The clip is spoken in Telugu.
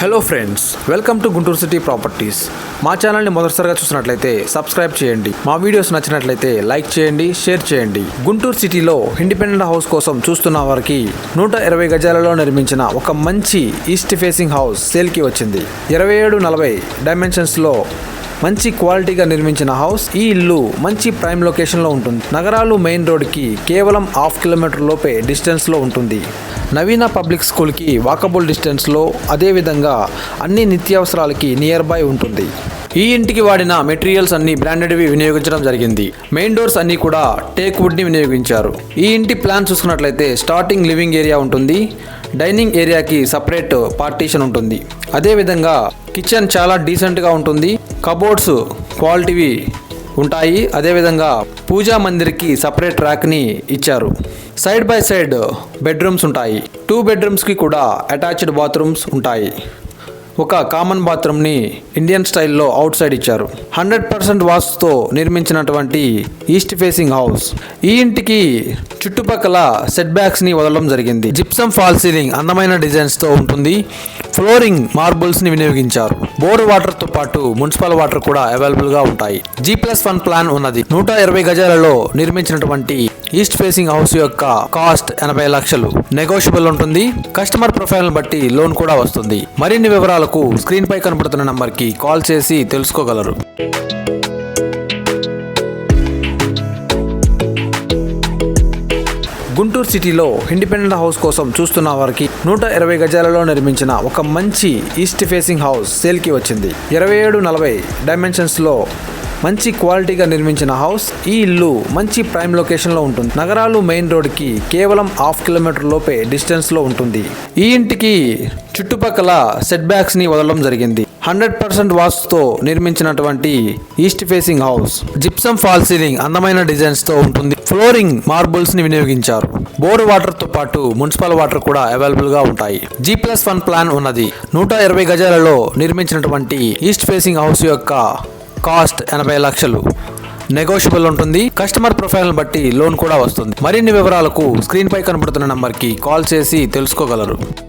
Hello friends welcome to Guntur city properties మా ఛానల్ని మొదటిసారిగా చూసినట్లయితే సబ్స్క్రైబ్ చేయండి. మా వీడియోస్ నచ్చినట్లయితే లైక్ చేయండి షేర్ చేయండి. గుంటూరు సిటీలో ఇండిపెండెంట్ హౌస్ కోసం చూస్తున్న వారికి నూట ఇరవై గజాలలో నిర్మించిన ఒక మంచి ఈస్ట్ ఫేసింగ్ హౌస్ సేల్కి వచ్చింది. ఇరవై ఏడు నలభై డైమెన్షన్స్లో మంచి క్వాలిటీగా నిర్మించిన హౌస్ ఈ ఇల్లు మంచి ప్రైమ్ లొకేషన్లో ఉంటుంది. నగరాలు మెయిన్ రోడ్కి కేవలం హాఫ్ కిలోమీటర్ లోపే డిస్టెన్స్లో ఉంటుంది. నవీన పబ్లిక్ స్కూల్కి వాకబుల్ డిస్టెన్స్లో అదేవిధంగా అన్ని నిత్యావసరాలకి నియర్ బై ఉంటుంది. ఈ ఇంటికి వాడిన మెటీరియల్స్ అన్ని బ్రాండెడ్వి వినియోగించడం జరిగింది. మెయిన్ డోర్స్ అన్ని కూడా టేక్ వుడ్ని వినియోగించారు. ఈ ఇంటి ప్లాన్ చూసుకున్నట్లయితే స్టార్టింగ్ లివింగ్ ఏరియా ఉంటుంది. డైనింగ్ ఏరియాకి సపరేట్ పార్టీషన్ ఉంటుంది. అదేవిధంగా కిచెన్ చాలా డీసెంట్గా ఉంటుంది. కబోర్డ్స్ క్వాలిటీవి ఉంటాయి. అదేవిధంగా పూజా మందిర్కి సపరేట్ ట్రాక్ని ఇచ్చారు. సైడ్ బై సైడ్ బెడ్రూమ్స్ ఉంటాయి. టూ బెడ్రూమ్స్కి కూడా అటాచ్డ్ బాత్రూమ్స్ ఉంటాయి. ఒక కామన్ బాత్రూమ్ని ఇండియన్ స్టైల్లో అవుట్ సైడ్ ఇచ్చారు. హండ్రెడ్ పర్సెంట్ వాస్తుతో నిర్మించినటువంటి ఈస్ట్ ఫేసింగ్ హౌస్ ఈ ఇంటికి చుట్టుపక్కల సెట్ బ్యాక్స్ని వదలడం జరిగింది. జిప్సమ్ ఫాల్ సీలింగ్ అందమైన డిజైన్స్తో ఉంటుంది. ఫ్లోరింగ్ మార్బుల్స్ని వినియోగించారు. బోర్ వాటర్తో పాటు మున్సిపల్ వాటర్ కూడా అవైలబుల్గా ఉంటాయి. జీ ప్లస్ వన్ ప్లాన్ ఉన్నది. నూట ఇరవై గజాలలో నిర్మించినటువంటి ఈస్ట్ ఫేసింగ్ హౌస్ యొక్క కాస్ట్ ఎనభై లక్షలు. నెగోషియబుల్ ఉంటుంది. కస్టమర్ ప్రొఫైల్ బట్టి లోన్ కూడా వస్తుంది. మరిన్ని వివరాలకు స్క్రీన్ పై కనబడుతున్న నంబర్కి కాల్ చేసి తెలుసుకోగలరు. గుంటూరు సిటీలో ఇండిపెండెంట్ హౌస్ కోసం చూస్తున్న వారికి నూట ఇరవై గజాలలో నిర్మించిన ఒక మంచి ఈస్ట్ ఫేసింగ్ హౌస్ సేల్కి వచ్చింది. ఇరవై ఏడు నలభై డైమెన్షన్స్లో మంచి క్వాలిటీగా నిర్మించిన హౌస్ ఈ ఇల్లు మంచి ప్రైమ్ లొకేషన్లో ఉంటుంది. నగరాలు మెయిన్ రోడ్కి కేవలం హాఫ్ కిలోమీటర్ లోపే డిస్టెన్స్లో ఉంటుంది. ఈ ఇంటికి చుట్టుపక్కల సెట్ బ్యాక్స్ని వదలడం జరిగింది. హండ్రెడ్ పర్సెంట్ వాస్తుతో నిర్మించినటువంటి east facing house. Gypsum fall ceiling అందమైన డిజైన్స్తో ఉంటుంది. ఫ్లోరింగ్ మార్బుల్స్ని వినియోగించారు. బోర్ వాటర్తో పాటు మున్సిపల్ వాటర్ కూడా అవైలబుల్గా ఉంటాయి. జీ ప్లస్ వన్ ప్లాన్ ఉన్నది. నూట ఇరవై గజాలలో నిర్మించినటువంటి ఈస్ట్ ఫేసింగ్ హౌస్ యొక్క కాస్ట్ ఎనభై లక్షలు. నెగోషియబుల్ ఉంటుంది. కస్టమర్ ప్రొఫైల్ బట్టి లోన్ కూడా వస్తుంది. మరిన్ని వివరాలకు స్క్రీన్ పై కనబడుతున్న నంబర్కి కాల్ చేసి తెలుసుకోగలరు.